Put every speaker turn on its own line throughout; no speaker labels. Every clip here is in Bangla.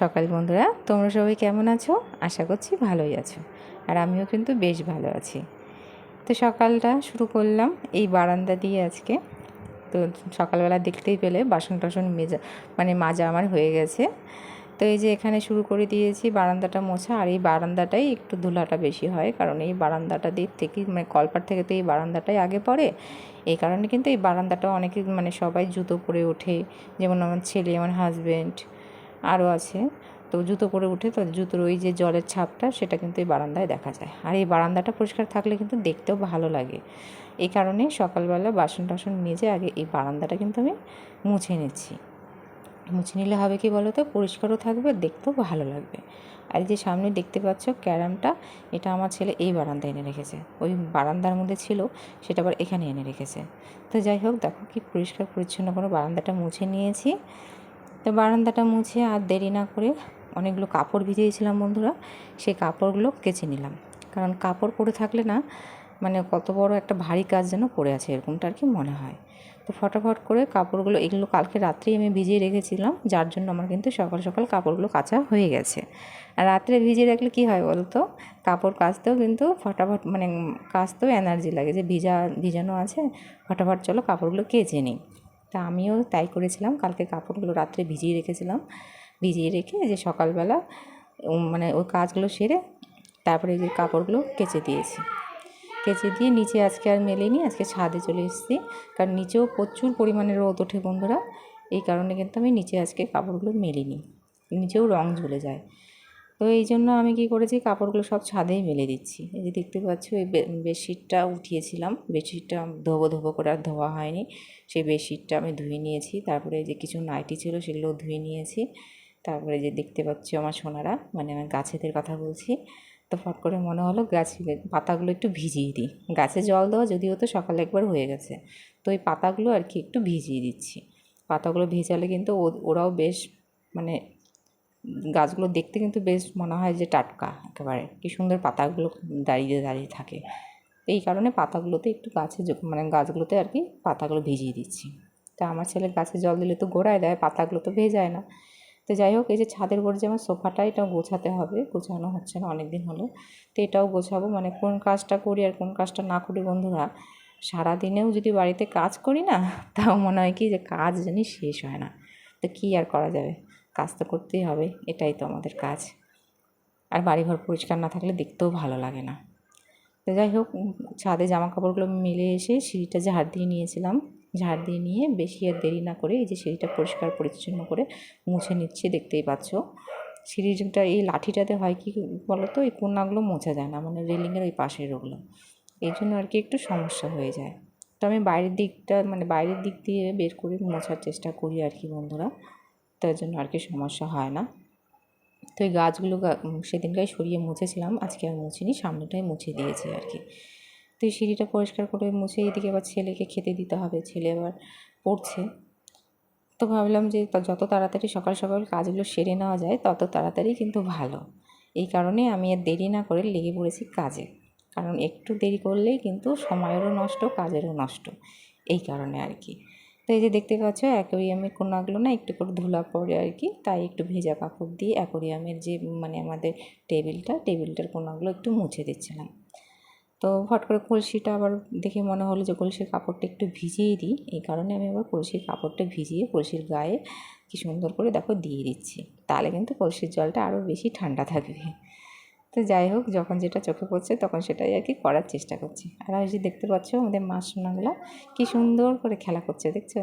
সকাল বন্ধুরা। তোমরা সবাই কেমন আছো? আশা করছি ভালোই আছো। আর আমিও কিন্তু বেশ ভালো আছি। তো সকালটা শুরু করলাম এই বারান্দা দিয়ে আজকে। তো সকালবেলা দেখতেই পেলে বাসন টাসন মেজা মানে মাজা আমার হয়ে গেছে। তো এই যে এখানে শুরু করে দিয়েছি বারান্দাটা মোছা। আর এই বারান্দাটাই একটু ধুলাটা বেশি হয়। কারণ এই বারান্দাটা দিক থেকে মানে কলপার থেকে তো এই বারান্দাটাই আগে পড়ে। এই কারণে কিন্তু এই বারান্দাটা অনেকে মানে সবাই জুতো পরে ওঠে। যেমন আমার ছেলে, আমার হাজব্যান্ড আরও আছে। তো জুতো পরে উঠে তো জুতোর ওই যে জলের ছাপটা সেটা কিন্তু এই বারান্দায় দেখা যায়। আর এই বারান্দাটা পরিষ্কার থাকলে কিন্তু দেখতেও ভালো লাগে। এই কারণে সকালবেলা বাসন টাসন মেজে আগে এই বারান্দাটা কিন্তু আমি মুছে নিচ্ছি। মুছে নিলে হবে কি বলো তো পরিষ্কারও থাকবে, দেখতেও ভালো লাগবে। আর যে সামনে দেখতে পাচ্ছ ক্যারামটা, এটা আমার ছেলে এই বারান্দায় এনে রেখেছে। ওই বারান্দার মধ্যে ছিল, সেটা আবার এখানে এনে রেখেছে। তো যাই হোক, দেখো কি পরিষ্কার পরিচ্ছন্ন করে বারান্দাটা মুছে নিয়েছি। তো বারান্দাটা মুছে আর দেরি না করে অনেকগুলো কাপড় ভিজিয়েছিলাম বন্ধুরা। সেই কাপড়গুলো কেচে নিলাম। কারণ কাপড় পরে থাকলে না মানে কত বড় একটা ভারী কাজ যেন পড়ে আছে এরকমটা আর কি মনে হয়। তো ফটাফট করে কাপড়গুলো, এগুলো কালকে রাত্রেই আমি ভিজিয়ে রেখেছিলাম, যার জন্য আমার কিন্তু সকাল সকাল কাপড়গুলো কাচা হয়ে গেছে। আর রাত্রে ভিজিয়ে রাখলে কী হয় বলতো? কাপড় কাচতেও কিন্তু ফটাফট মানে কাচতেও এনার্জি লাগে যে ভিজা, ভিজানো আছে, ফটাফট চলো কাপড়গুলো কেচে নিই। তা আমিও তাই করেছিলাম। কালকে কাপড়গুলো রাত্রে ভিজিয়ে রেখেছিলাম। ভিজিয়ে রেখে যে সকালবেলা মানে ওই কাজগুলো সেরে তারপরে যে কাপড়গুলো কেচে দিয়েছি। কেচে দিয়ে নিচে আজকে আর মেলেনি, আজকে ছাদে চলে এসেছি। কারণ নিচেও প্রচুর পরিমাণে রোদ ওঠে বন্ধুরা। এই কারণে কিন্তু আমি নিচে আজকে কাপড়গুলো মেলিনি। নিচেও রং ঝুলে যায়। তো এই জন্য আমি কি করেছি? কাপড়গুলো সব ছাদেই মেলে দিচ্ছি। এই যে দেখতে পাচ্ছ, এই বেডশিটটা উঠিয়েছিলাম। বেডশিটটা ধোবো ধোবো করে আর ধোয়া হয়নি। সেই বেডশিটটা আমি ধুয়ে নিয়েছি। তারপরে যে কিছু নাইটি ছিল সেগুলো ধুয়ে নিয়েছি। তারপরে যে দেখতে পাচ্ছি আমার সোনারা মানে আমার গাছেদের কথা বলছি। তো ফট করে মনে হলো গাছ, পাতাগুলো একটু ভিজিয়ে দিই। গাছে জল দেওয়া যদিও তো সকালে একবার হয়ে গেছে। তো ওই পাতাগুলো আর কি একটু ভিজিয়ে দিচ্ছি। পাতাগুলো ভেজালে কিন্তু ওরাও বেশ মানে গাছগুলো দেখতে কিন্তু বেশ মনে হয় যে টাটকা একেবারে। কী সুন্দর পাতাগুলো দাঁড়িয়ে দাঁড়িয়ে থাকে। এই কারণে পাতাগুলোতে একটু গাছে মানে গাছগুলোতে আর কি পাতাগুলো ভিজিয়ে দিচ্ছি। তা আমার ছেলে গাছে জল দিলে তো গোড়ায় দেয়, পাতাগুলো তো ভেজায় না। তো যাই হোক, এই যে ছাদের উপর যে আমার সোফাটা এটাও গোছাতে হবে। গোছানো হচ্ছে না অনেক দিন হলো। তো এটাও গোছাবো। মানে কোন কাজটা করি আর কোন কাজটা না করি বন্ধুরা, সারাদিনেও যদি বাড়িতে কাজ করি না, তাও মনে হয় কি যে কাজ জানি শেষ হয় না। তো কী আর করা যাবে? কাজ তো করতেই হবে, এটাই তো আমাদের কাজ। আর বাড়িঘর পরিষ্কার না থাকলে দেখতেও ভালো লাগে না। তো যাই হোক ছাদে জামা কাপড়গুলো মিলে এসে সিঁড়িটা ঝাড় দিয়ে নিয়েছিলাম ঝাড় দিয়ে নিয়ে বেশি আর দেরি না করে এই যে সিঁড়িটা পরিষ্কার পরিচ্ছন্ন করে মুছে নিচ্ছি, দেখতেই পাচ্ছ। সিঁড়িটা, এই লাঠিটাতে হয় কি বলো তো এই কোনাগুলো মোছা যায় না মানে রেলিংয়ের ওই পাশের ওগুলো। এই জন্য আর কি একটু সমস্যা হয়ে যায়। তো আমি বাইরের দিকটা মানে বাইরের দিক দিয়ে বের করে মোছার চেষ্টা করি আর কি বন্ধুরা। তার জন্য আর কি সমস্যা হয় না। তো এই গাছগুলো সেদিনকাই সরিয়ে মুছেছিলাম, আজকে আর মুছিনি, সামনেটাই মুছে দিয়েছি আর কি। তো এই সিঁড়িটা পরিষ্কার করে মুছে এদিকে আবার ছেলেকে খেতে দিতে হবে, ছেলে আবার পড়ছে। তো ভাবলাম যে যত তাড়াতাড়ি সকাল সকাল কাজগুলো সেরে নেওয়া যায়, তত তাড়াতাড়ি কিন্তু ভালো। এই কারণে আমি আর দেরি না করে লেগে পড়েছি কাজে। কারণ একটু দেরি করলেই কিন্তু সময়েরও নষ্ট, কাজেরও নষ্ট। এই কারণে আর কি। তো এই যে দেখতে পাচ্ছ, অ্যাকোরিয়ামের কোনাগুলো না, একটু করে ধুলা পড়ে আর কি। তাই একটু ভেজা কাপড় দিয়ে অ্যাকোরিয়ামের যে মানে আমাদের টেবিলটা, টেবিলটার কোনাগুলো একটু মুছে দিচ্ছিলাম। তো ফট করে কলসিটা আবার দেখে মনে হলো যে কলসির কাপড়টা একটু ভিজিয়ে দিই। এই কারণে আমি আবার কলসির কাপড়টা ভিজিয়ে কলসির গায়ে কি সুন্দর করে দেখো দিয়ে দিচ্ছি। তাহলে কিন্তু কলসির জলটা আরও বেশি ঠান্ডা থাকবে। তো যাই হোক, যখন যেটা চোখে পড়ছে তখন সেটাই আর কি করার চেষ্টা করছি। আর আজ দেখতে পাচ্ছ আমাদের মাছ সোনাগুলো, কী সুন্দর করে খেলা করছে, দেখছ?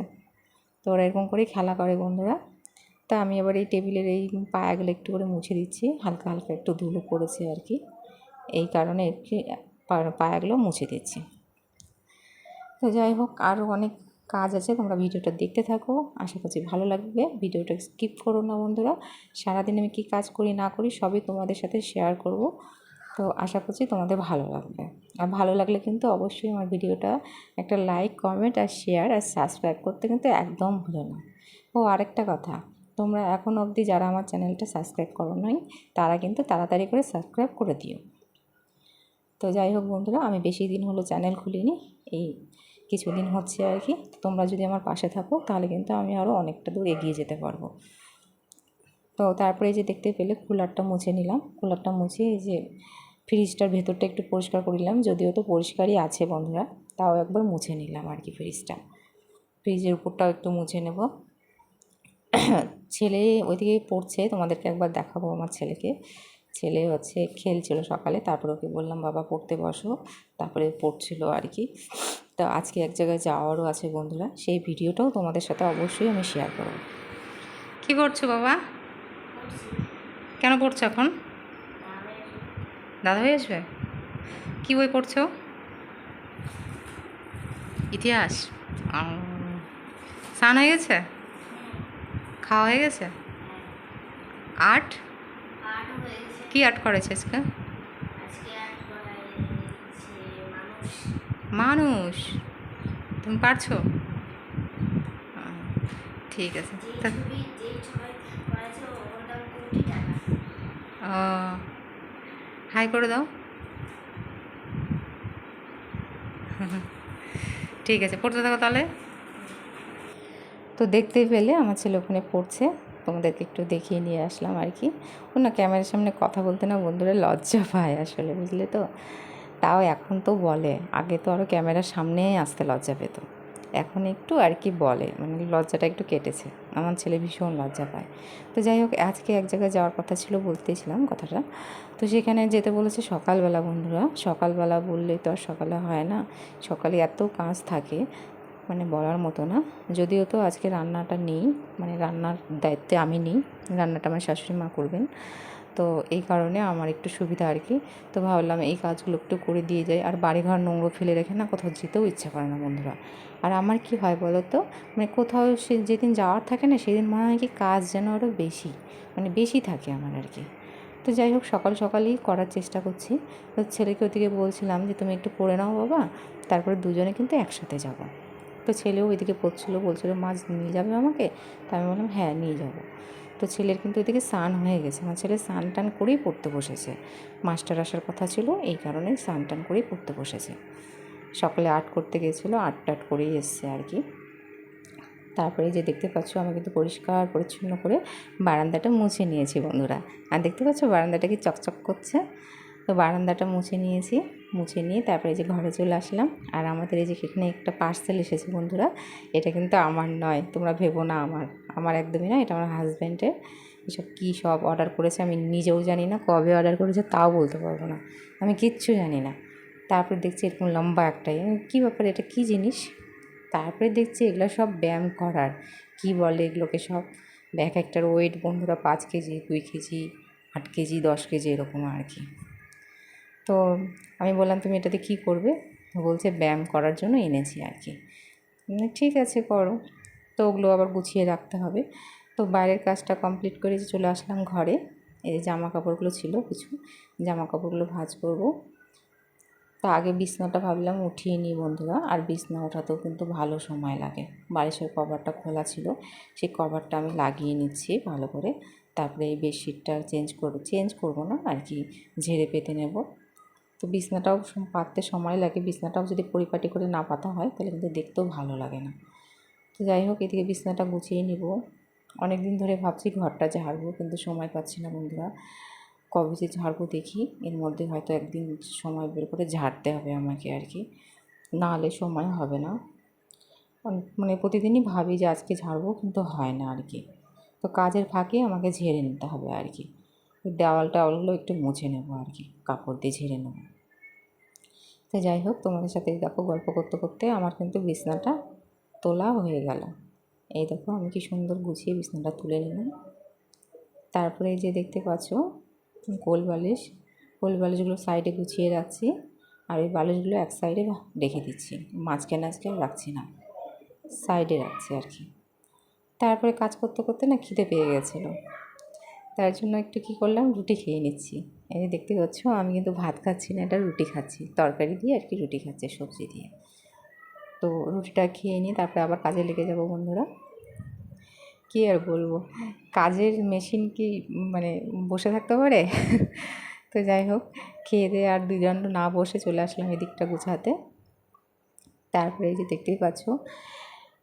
তো ওরা এরকম করেই খেলা করে বন্ধুরা। তা আমি এবার এই টেবিলের এই পায়াগুলো একটু করে মুছে দিচ্ছি, হালকা হালকা একটু ধুলো পড়েছে আর কি। এই কারণে একটু পায়াগুলো মুছে দিচ্ছি। তো যাই হোক আরও অনেক কাজ আছে, তোমরা ভিডিওটা দেখতে থাকো। আশা করছি ভালো লাগবে। ভিডিওটা স্কিপ করো না বন্ধুরা। সারাদিন আমি কী কাজ করি, না করি, সবই তোমাদের সাথে শেয়ার করব। তো আশা করছি তোমাদের ভালো লাগবে। আর ভালো লাগলে কিন্তু অবশ্যই আমার ভিডিওটা একটা লাইক কমেন্ট আর শেয়ার আর সাবস্ক্রাইব করতে কিন্তু একদম ভুলো না। ও, আরেকটা কথা। তোমরা এখন অবধি যারা আমার চ্যানেলটা সাবস্ক্রাইব করো নাই, তারা কিন্তু তাড়াতাড়ি করে সাবস্ক্রাইব করে দিও। তো যাই হোক বন্ধুরা, আমি বেশি দিন হলো চ্যানেল খুলিনি। এই কিছুদিন হচ্ছে আর কি। তোমরা যদি আমার পাশে থাকো, তাহলে কিন্তু আমি আরও অনেকটা দূর এগিয়ে যেতে পারব। তো তারপরে এই যে দেখতে পেলে কুলারটা মুছে নিলাম। কুলারটা মুছে এই যে ফ্রিজটার ভেতরটা একটু পরিষ্কার করে নিলাম। যদিও তো পরিষ্কারই আছে বন্ধুরা, তাও একবার মুছে নিলাম আর কি ফ্রিজটা। ফ্রিজের উপরটাও একটু মুছে নেব। ছেলে ওইদিকে পড়ছে, তোমাদেরকে একবার দেখাবো আমার ছেলেকে। ছেলে হচ্ছে খেলছিল সকালে, তারপরে ওকে বললাম, বাবা, পড়তে বসো। তারপরে পড়ছিল আর কি। তো আজকে এক জায়গায় যাওয়ারও আছে বন্ধুরা। সেই ভিডিওটাও তোমাদের সাথে অবশ্যই আমি শেয়ার করব। কী করছ বাবা? কেন পড়ছো এখন? দাদা হয়ে আসবে? কী বই পড়ছো? ইতিহাস। স্নান হয়ে গেছে? খাওয়া হয়ে গেছে? আর্ট? কি আর্ট করেছে আজকে
আর্ট করা হয়েছে মানুষ
মানুষ। তুমি পারছ? ঠিক আছে। ও হাই করে দাও। ঠিক আছে পড়তে থাকো তাহলে। তো দেখতেই পেলে আমার ছেলে ওখানে পড়ছে। তোমাদেরকে একটু দেখিয়ে নিয়ে আসলাম আর কি। ও না ক্যামেরার সামনে কথা বলতে না বন্ধুরা লজ্জা পায় আসলে বুঝলে তো? তাও এখন তো বলে। আগে তো আরও ক্যামেরার সামনেই আসতে লজ্জা পেত। এখন একটু আর কি বলে। মানে লজ্জাটা একটু কেটেছে। আমার ছেলে ভীষণ লজ্জা পায়। তো যাই হোক, আজকে এক জায়গায় যাওয়ার কথা ছিল বলতেছিলাম কথাটা। তো সেখানে যেতে বলেছে সকালবেলা বন্ধুরা। সকালবেলা বললেই তো আর সকালে হয় না। সকালে এত কাজ থাকে মানে বলার মতো না। যদিও তো আজকে রান্নাটা নেই। মানে রান্নার দায়িত্বে আমি নেই। রান্নাটা আমার শাশুড়ি মা করবেন। তো এই কারণে আমার একটু সুবিধা আর কি। তো ভাবলাম এই কাজগুলো একটু করে দিয়ে যাই। আর বাড়িঘর নোংরো ফেলে রেখে না কোথাও যেতেও ইচ্ছা করে না বন্ধুরা। আর আমার কি হয় বলো তো? মানে কোথাও সে যেদিন যাওয়ার থাকে না সেদিন মনে হয় কি কাজ যেন আরও বেশি মানে বেশি থাকে আমার আর কি। তো যাই হোক, সকাল সকালেই করার চেষ্টা করছি। তো ছেলেকে ওদিকে বলছিলাম যে, তুমি একটু পড়ে নাও বাবা, তারপরে দুজনে কিন্তু একসাথে যাব। তো ছেলেও ওইদিকে পড়ছিলো বলছিলো, মাছ নিয়ে যাবে আমাকে? তা আমি বললাম হ্যাঁ নিয়ে যাব। তো ছেলের কিন্তু এদিকে স্নান হয়ে গেছে। আমার ছেলে স্নান টান করেই পড়তে বসেছে। মাস্টার আসার কথা ছিল, এই কারণেই স্নান টান করেই পড়তে বসেছে। সকালে আর্ট করতে গেছিল আর্ট টাট করেই এসছে আর কি। তারপরে যে দেখতে পাচ্ছ, আমি কিন্তু পরিষ্কার পরিচ্ছন্ন করে বারান্দাটা মুছে নিয়েছি বন্ধুরা। আর দেখতে পাচ্ছ, বারান্দাটা কি চকচক করছে? তো বারান্দাটা মুছে নিয়েছি, মুছে নিয়ে তারপরে যে ঘরে চলে আসলাম। আর আমাদের এই যে এখানে একটা পার্সেল এসেছে বন্ধুরা, এটা কিন্তু আমার নয়, তোমরা ভেবো না আমার। আমার একদমই না, এটা আমার হাজব্যান্ডের এসব কী সব অর্ডার করেছে আমি নিজেও জানি না, কবে অর্ডার করেছে তাও বলতে পারব না। আমি কিচ্ছু জানি না। তারপরে দেখছি এরকম লম্বা একটাই। কী ব্যাপার, এটা কী জিনিস? তারপরে দেখছি এগুলো সব ব্যায়াম করার। কি বলে এগুলোকে সব? এক একটার ওয়েট বন্ধুরা পাঁচ কেজি, দুই কেজি, আট কেজি, দশ কেজি এরকম আর কি। তো আমি বললাম, তুমি এটাতে কী করবে? বলছে, ব্যায়াম করার জন্য এনেছি আর কি। ঠিক আছে, করো। তো ওগুলো আবার গুছিয়ে রাখতে হবে। তো বাইরের কাজটা কমপ্লিট করে যে চলে আসলাম ঘরে, এই জামা কাপড়গুলো ছিল কিছু, জামা কাপড়গুলো ভাঁজ করব। তো আগে বিছনাটা ভাবলাম উঠিয়ে নিই বন্ধুরা, আর বিছনা ওঠাতেও কিন্তু ভালো সময় লাগে। বালিশের কভারটা খোলা ছিল, সেই কভারটা আমি লাগিয়ে নিচ্ছি ভালো করে। তারপরে এই বেডশিটটা চেঞ্জ করব চেঞ্জ করব না, আর কি ঝেড়ে পেতে নেব। তো বিছনাটাও পাততে সময় লাগে, বিছনাটাও যদি পরিপাটি করে না পাতা হয়, তাহলে কিন্তু দেখতেও ভালো লাগে না। যাই হোক, এদিকে বিছনাটা গুছিয়ে নিব। অনেক দিন ধরে ভাবছি ঘরটা ঝাড়বো, কিন্তু সময় পাচ্ছি না বন্ধুরা। কবে যে ঝাড়বো দেখি, এর মধ্যে হয়তো একদিন সময় বের করে ঝাড়তে হবে আমাকে আর কি। না হলে সময় হবে না। মানে প্রতিদিনই ভাবি যে আজকে ঝাড়বো, কিন্তু হয় না আর কি। তো কাজের ফাঁকে আমাকে ঝেড়ে নিতে হবে আর কি। দেওয়াল টাওয়ালগুলো একটু মুছে নেব আর কি, কাপড় দিয়ে ঝেড়ে নেব। তো যাই হোক, তোমাদের সাথে দেখো গল্প করতে করতে আমার কিন্তু বিছনাটা তোলা হয়ে গেল। এই দেখো আমি কি সুন্দর গুছিয়ে বিছানাটা তুলে নিলাম। তারপরে যে দেখতে পাচ্ছ, গোল বালিশ, গোল বালিশগুলো সাইডে গুছিয়ে রাখছি আর ওই বালিশগুলো এক সাইডে রেখে দিচ্ছি। মাঝখানে আজকে আর রাখছি না। সাইডে রাখছি আর কি। তারপরে কাজ করতে করতে না খিদে পেয়ে গেছিল। তার জন্য একটু কী করলাম, রুটি খেয়ে নিচ্ছি। এই দেখতে পাচ্ছ, আমি কিন্তু ভাত খাচ্ছি না, এটা রুটি খাচ্ছি। তরকারি দিয়ে আর কি রুটি খাচ্ছি, সবজি দিয়ে। তো রুটিটা খেয়ে নিয়ে তারপরে আবার কাজে লেগে যাব বন্ধুরা। কী আর বলব? কাজের মেশিন কি মানে বসে থাকতে পারে? তো যাই হোক, খেয়ে দিয়ে আর দুজন না বসে চলে আসলাম এদিকটা গুছাতে। তারপরে এই যে দেখতেই পাচ্ছ,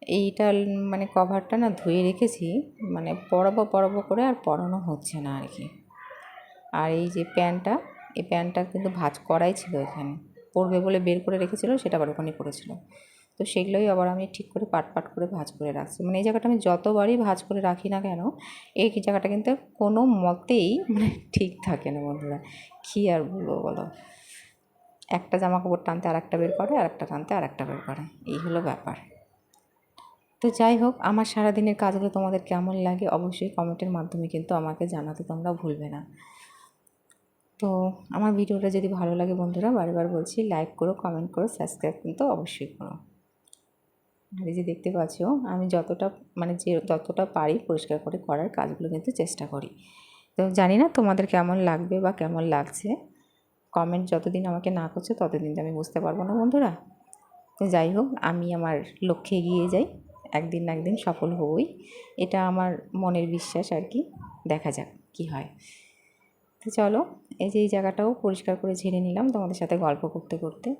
এইটা মানে কভারটা না ধুয়ে রেখেছি মানে পরাবো পরাবো করে আর পরানো হচ্ছে না আর কি। আর এই যে প্যান্টটা এই প্যান্টটা কিন্তু ভাজ করাই ছিল এখানে। পরবে বলে বের করে রেখেছিল, সেটা আবার ওখানেই পড়েছিল। তো সেগুলোই আবার আমি ঠিক করে পাট পাট করে ভাঁজ করে রাখছি। মানে এই জায়গাটা আমি যতবারই ভাজ করে রাখি না কেন, এই জায়গাটা কিন্তু কোনো মতেই মানে ঠিক থাকে না বন্ধুরা। কী আর বলব বলো? একটা জামা কাপড় টানতে আর একটা বের করে আর একটা টানতে আর একটা বের করে। এই হলো ব্যাপার। তো যাই হোক, আমার সারাদিনের কাজগুলো তোমাদের কেমন লাগে অবশ্যই কমেন্টের মাধ্যমে কিন্তু আমাকে জানাতে তোমরা ভুলবে না। তো আমার ভিডিওটা যদি ভালো লাগে বন্ধুরা বারবার বলছি লাইক করো কমেন্ট করো সাবস্ক্রাইব কিন্তু অবশ্যই করো। আর এই যে দেখতে পাচ্ছ, আমি যতটা মানে যে যতটা পারি পরিষ্কার করে করার কাজগুলো কিন্তু চেষ্টা করি। তো জানি না তোমাদের কেমন লাগবে বা কেমন লাগছে। কমেন্ট যতদিন আমাকে না করছে ততদিন তো আমি বুঝতে পারব না বন্ধুরা। তো যাই হোক, আমি আমার লক্ষ্যে এগিয়ে যাই। একদিন না একদিন সফল হবই। এটা আমার মনের বিশ্বাস আর কি। দেখা যাক কি হয়। তো চলো, এই যে এই জায়গাটাও পরিষ্কার করে ঝেড়ে নিলাম তোমাদের সাথে গল্প করতে করতে।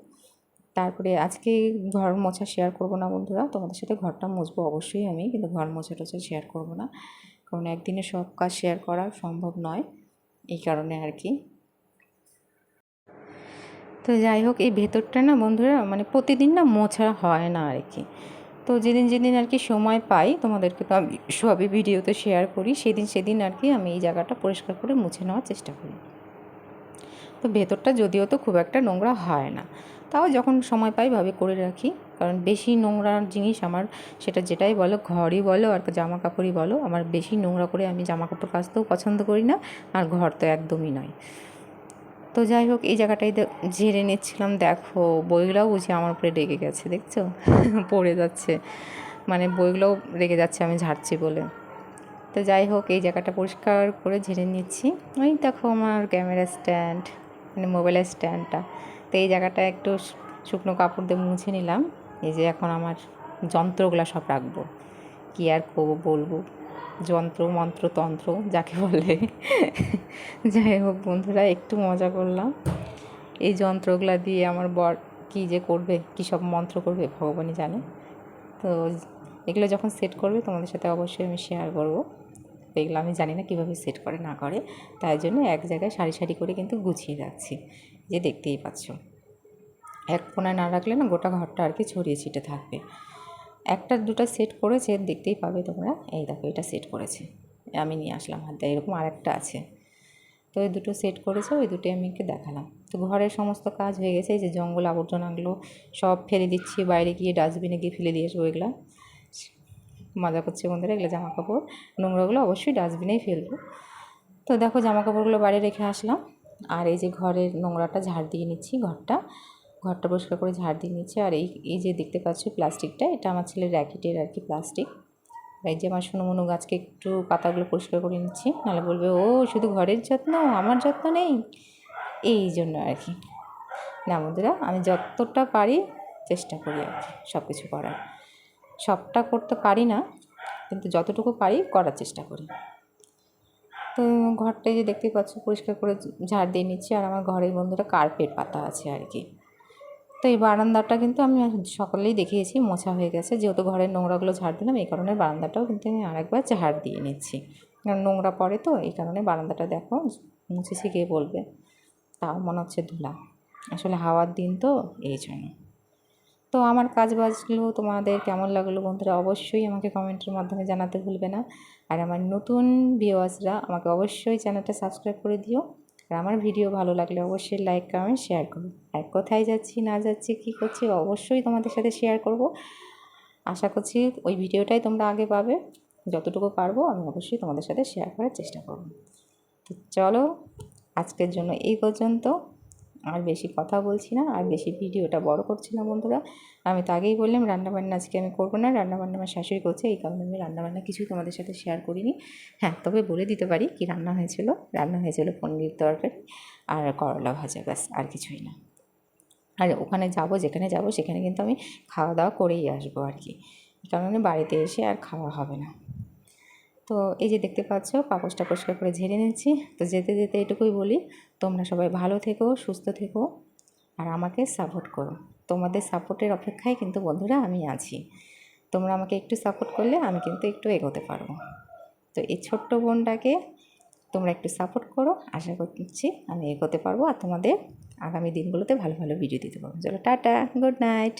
তারপরে আজকে ঘর মোছা শেয়ার করব না বন্ধুরা, তোমাদের সাথে ঘরটা মুছবো অবশ্যই আমি, কিন্তু ঘর মোছা টোছা শেয়ার করব না। কারণ একদিনে সব কাজ শেয়ার করা সম্ভব নয়, এই কারণে আর কি। তো যাই হোক, এই ভেতরটা না বন্ধুরা মানে প্রতিদিন না মোছা হয় না আর কি। তো যেদিন যেদিন আর কি সময় পাই, তোমাদেরকে তো আমি সবই ভিডিওতে শেয়ার করি, সেদিন সেদিন আর কি আমি এই জায়গাটা পরিষ্কার করে মুছে নেওয়ার চেষ্টা করি। তো ভেতরটা যদিও তো খুব একটা নোংরা হয় না তাও যখন সময় পাই ভাবে করে রাখি। কারণ বেশি নোংরা জিনিস আমার সেটা যেটাই বলো, ঘরই বলো আর জামা কাপড়ই বলো, আমার বেশি নোংরা করে আমি জামা কাপড় কাচতেও পছন্দ করি না, আর ঘর তো একদমই নয়। তো যাই হোক, এই জায়গাটাই ঝেড়ে নিচ্ছিলাম। দেখো, বইগুলোও বুঝি আমার উপরে রেগে গেছে, দেখছ? পড়ে যাচ্ছে। মানে বইগুলোও রেগে যাচ্ছে, আমি ঝাড়ছি বলে। তো যাই হোক, এই জায়গাটা পরিষ্কার করে ঝেড়ে নিচ্ছি। ওই দেখো আমার ক্যামেরা স্ট্যান্ড মানে মোবাইলের স্ট্যান্ডটা। তো এই জায়গাটা একটু শুকনো কাপড় দিয়ে মুছে নিলাম। এই যে এখন আমার যন্ত্রগুলো সব রাখব। কী আর করব বলব? যন্ত্র, মন্ত্র, তন্ত্র, যাকে বলে। যাই হোক বন্ধুরা, একটু মজা করলাম। এই যন্ত্রগুলো দিয়ে আমার বর কী যে করবে, কী সব মন্ত্র করবে ভগবানই জানে। তো এগুলো যখন সেট করবে, তোমাদের সাথে অবশ্যই আমি শেয়ার করব। এগুলো আমি জানি না কীভাবে সেট করে, না করে। তাই জন্য এক জায়গায় সারি সারি করে কিন্তু গুছিয়ে রাখছি, যে দেখতেই পাচ্ছ। এক কোনায় না রাখলে না গোটা ঘরটা আর কি ছড়িয়ে ছিটে থাকবে। একটা, দুটো সেট করেছে, দেখতেই পাবে তোমরা। এই দেখো, এটা সেট করেছে। আমি নিয়ে আসলাম হাতে এরকম আরেকটা আছে। তো ওই দুটো সেট করেছে, ওই দুটোই আমি ওকে দেখালাম। তো ঘরের সমস্ত কাজ হয়ে গেছে, এই যে জঙ্গল আবর্জনাগুলো সব ফেলে দিচ্ছি, বাইরে গিয়ে ডাস্টবিনে গিয়ে ফেলে দিয়ে আসব এগুলা। মজা করছে বন্ধুরা, এগুলো জামা কাপড় নোংরাগুলো অবশ্যই ডাস্টবিনেই ফেলব। তো দেখো জামা কাপড়গুলো বাইরে রেখে আসলাম। আর এই যে ঘরের নোংরাটা ঝাড় দিয়ে নিচ্ছি ঘরটা। ঘরটা পরিষ্কার করে ঝাড় দিয়ে নিচ্ছি। আর এই এই যে দেখতে পাচ্ছ প্লাস্টিকটা, এটা আমার ছেলের র্যাকেটের আর কি প্লাস্টিক। এই যে আমার শুনো মনো গাছকে একটু পাতাগুলো পরিষ্কার করে নিচ্ছি। নাহলে বলবে, ও, শুধু ঘরের যত্ন, আমার যত্ন নেই? এই জন্য আর কি। না বন্ধুরা, আমি যতটা পারি চেষ্টা করি আর কি সব কিছু করার। সবটা করতে পারি না, কিন্তু যতটুকু পারি করার চেষ্টা করি। তো ঘরটা যে দেখতে পাচ্ছ, পরিষ্কার করে ঝাড় দিয়ে নিচ্ছি আর আমার ঘরের বন্ধুরা কার্পেট পাতা আছে আর কি। তো এই বারান্দাটা কিন্তু আমি সকলেই দেখিয়েছি, মোছা হয়ে গেছে। যেহেতু ঘরের নোংরাগুলো ঝাড় দিলাম, এই কারণে বারান্দাটাও কিন্তু আমি আরেকবার ঝাড় দিয়ে নিচ্ছি। কারণ নোংরা পড়ে তো, এই কারণে বারান্দাটা দেখো মুছেছি গিয়ে বলবে, তাও মনে হচ্ছে ধুলা। আসলে হাওয়ার দিন তো, এই জন্য। তো আমার কাজ বাজগুলো তোমাদের কেমন লাগল বন্ধুরা অবশ্যই আমাকে কমেন্টের মাধ্যমে জানাতে ভুলবে না। আর আমার নতুন ভিউয়ার্সরা আমাকে অবশ্যই চ্যানেলটা সাবস্ক্রাইব করে দিও। আর আমার ভিডিও ভালো লাগলে অবশ্যই লাইক কমেন্ট শেয়ার করো। আর কোথায় যাচ্ছি, না যাচ্ছি, কী করছি, অবশ্যই তোমাদের সাথে শেয়ার করব। আশা করছি ওই ভিডিওটাই তোমরা আগে পাবে। যতটুকু পারব আমি অবশ্যই তোমাদের সাথে শেয়ার করার চেষ্টা করব। তো চলো, আজকের জন্য এই পর্যন্ত। আর বেশি কথা বলছি না, আর বেশি ভিডিওটা বড় করছি না বন্ধুরা। আমি তো আগেই বললাম, রান্নাবান্না আজকে আমি করব না, রান্নাবান্না আমার শাশুড়ি করছে, এই কারণে আমি রান্নাবান্না কিছুই তোমাদের সাথে শেয়ার করিনি। হ্যাঁ তবে বলে দিতে পারি কি রান্না হয়েছিল। রান্না হয়েছিল পনির তরকারি আর করলা ভাজা, ব্যাস, আর কিছুই না। আর ওখানে যাব, যেখানে যাব, সেখানে কিন্তু আমি খাওয়া দাওয়া করেই আসব আর কি। কারণে বাড়িতে এসে আর খাওয়া হবে না। তো এই যে দেখতে পাচ্ছ পাপোশটা পরিষ্কার করে ঝেড়ে নিচ্ছি। তো যেতে যেতে এটুকুই বলি, তোমরা সবাই ভালো থেকো, সুস্থ থেকো আর আমাকে সাপোর্ট করো। তোমাদের সাপোর্টের অপেক্ষায় কিন্তু বন্ধুরা আমি আছি। তোমরা আমাকে একটু সাপোর্ট করলে আমি কিন্তু একটু এগোতে পারব। তো এই ছোট্ট বোনটাকে তোমরা একটু সাপোর্ট করো, আশা করছি আমি এগোতে পারব আর তোমাদের আগামী দিনগুলোতে ভালো ভালো ভিডিও দিতে পারব। চলো, টাটা গুড নাইট